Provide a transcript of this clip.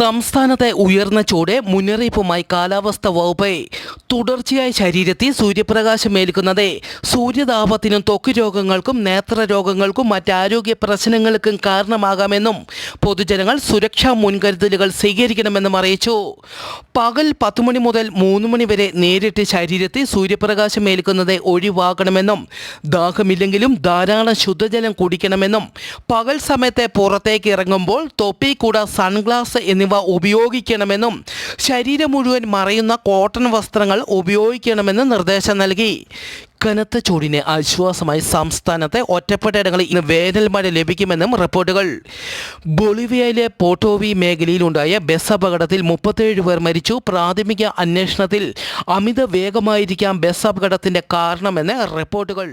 സംസ്ഥാനത്തെ ഉയർന്ന ചൂട് മുന്നറിയിപ്പുമായി കാലാവസ്ഥ വകുപ്പ് തുടർച്ചയായി ശരീരത്തിൽ സൂര്യപ്രകാശം ഏൽക്കുന്നത്. സൂര്യതാപത്തിനും ത്വക്ക് രോഗങ്ങൾക്കും നേത്ര നേത്രരോഗങ്ങൾക്കും മറ്റാരോഗ്യ പ്രശ്നങ്ങൾക്കും കാരണമാകാമെന്നും പൊതുജനങ്ങൾ സുരക്ഷാ മുൻകരുതലുകൾ സ്വീകരിക്കണമെന്നും അറിയിച്ചു. പകൽ പത്ത് മണി മുതൽ മൂന്ന് മണി വരെ നേരിട്ട് ശരീരത്തിൽ സൂര്യപ്രകാശം ഏൽക്കുന്നത് ഒഴിവാക്കണമെന്നും ദാഹമില്ലെങ്കിലും ധാരാളം ശുദ്ധജലം കുടിക്കണമെന്നും പകൽ സമയത്തെ പുറത്തേക്ക് ഇറങ്ങുമ്പോൾ തൊപ്പി കൂട സൺഗ്ലാസ് എന്നിവ ഉപയോഗിക്കണമെന്നും ശരീരം മുഴുവൻ മറയുന്ന കോട്ടൺ വസ്ത്രങ്ങൾ ഉപയോഗിക്കണമെന്ന് നിർദ്ദേശം നൽകി. കനത്ത ചൂടിന് ആശ്വാസമായി സംസ്ഥാനത്തെ ഒറ്റപ്പെട്ട ഇടങ്ങളിൽ ഇന്ന് വേനൽ മഴ ലഭിക്കുമെന്നും റിപ്പോർട്ടുകൾ. ബൊളിവിയയിലെ പോട്ടോവി മേഖലയിലുണ്ടായ ബസ് അപകടത്തിൽ മുപ്പത്തേഴ് പേർ മരിച്ചു. പ്രാഥമിക അന്വേഷണത്തിൽ അമിത വേഗമായിരിക്കാം ബസ് അപകടത്തിന്റെ കാരണമെന്ന് റിപ്പോർട്ടുകൾ.